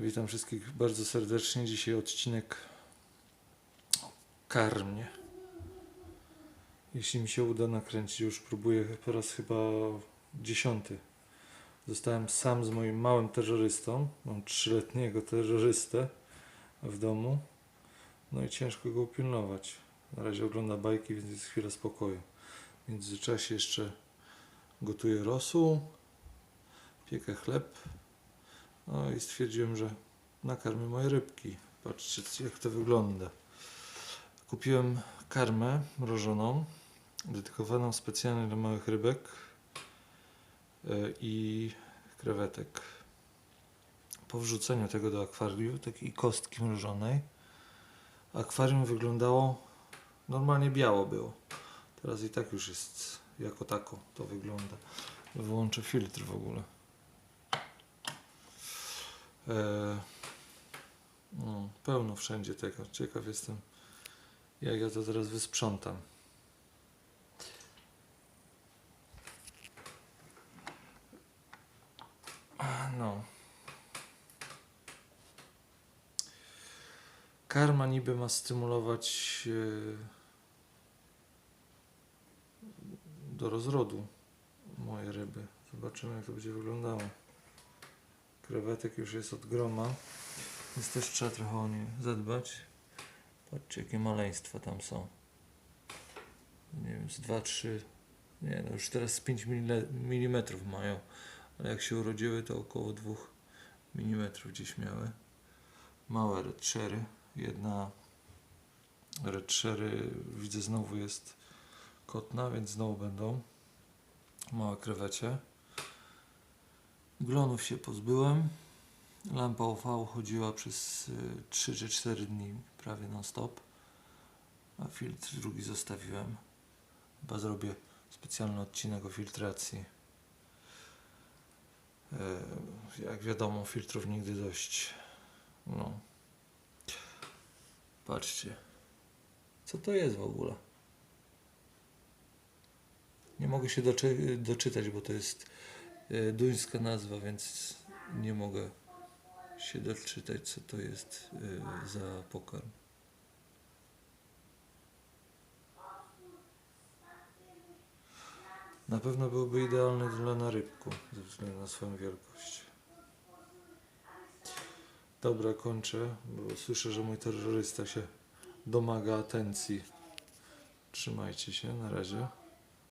Witam wszystkich bardzo serdecznie. Dzisiaj odcinek karmnie. Jeśli mi się uda nakręcić, już próbuję po raz chyba dziesiąty. Zostałem sam z moim małym terrorystą. Mam trzyletniego terrorystę w domu. No i ciężko go upilnować. Na razie ogląda bajki, więc jest chwila spokoju. W międzyczasie jeszcze gotuję rosół, piekę chleb. No i stwierdziłem, że nakarmię moje rybki. Patrzcie, jak to wygląda. Kupiłem karmę mrożoną, dedykowaną specjalnie dla małych rybek e, i krewetek. Po wrzuceniu tego do akwarium, takiej kostki mrożonej, akwarium wyglądało normalnie biało było. Teraz i tak już jest jako tako to wygląda. Wyłączę filtr w ogóle. E, no, pełno wszędzie tego. Ciekaw jestem, jak ja to teraz wysprzątam. No. Karma niby ma stymulować e, do rozrodu moje ryby. Zobaczymy, jak to będzie wyglądało. Krewetek już jest od groma, więc też trzeba trochę o nie zadbać. Patrzcie, jakie maleństwa tam są. Nie wiem, z 2-3, nie no, już teraz z 5 mm mają, ale jak się urodziły, to około 2 mm gdzieś miały. Małe redszery, jedna redszery widzę znowu jest kotna, więc znowu będą małe krewecie. Glonów się pozbyłem. Lampa UV chodziła przez y, 3 czy 4 dni prawie non stop. A filtr drugi zostawiłem. Chyba zrobię specjalny odcinek o filtracji. E, Jak wiadomo, filtrów nigdy dość. No. Patrzcie. Co to jest w ogóle? Nie mogę się doczy- doczytać, bo to jest duńska nazwa, więc nie mogę się doczytać, co to jest e, za pokarm. Na pewno byłby idealny dla narybku, ze względu na swoją wielkość. Dobra, kończę, bo słyszę, że mój terrorysta się domaga atencji. Trzymajcie się, na razie.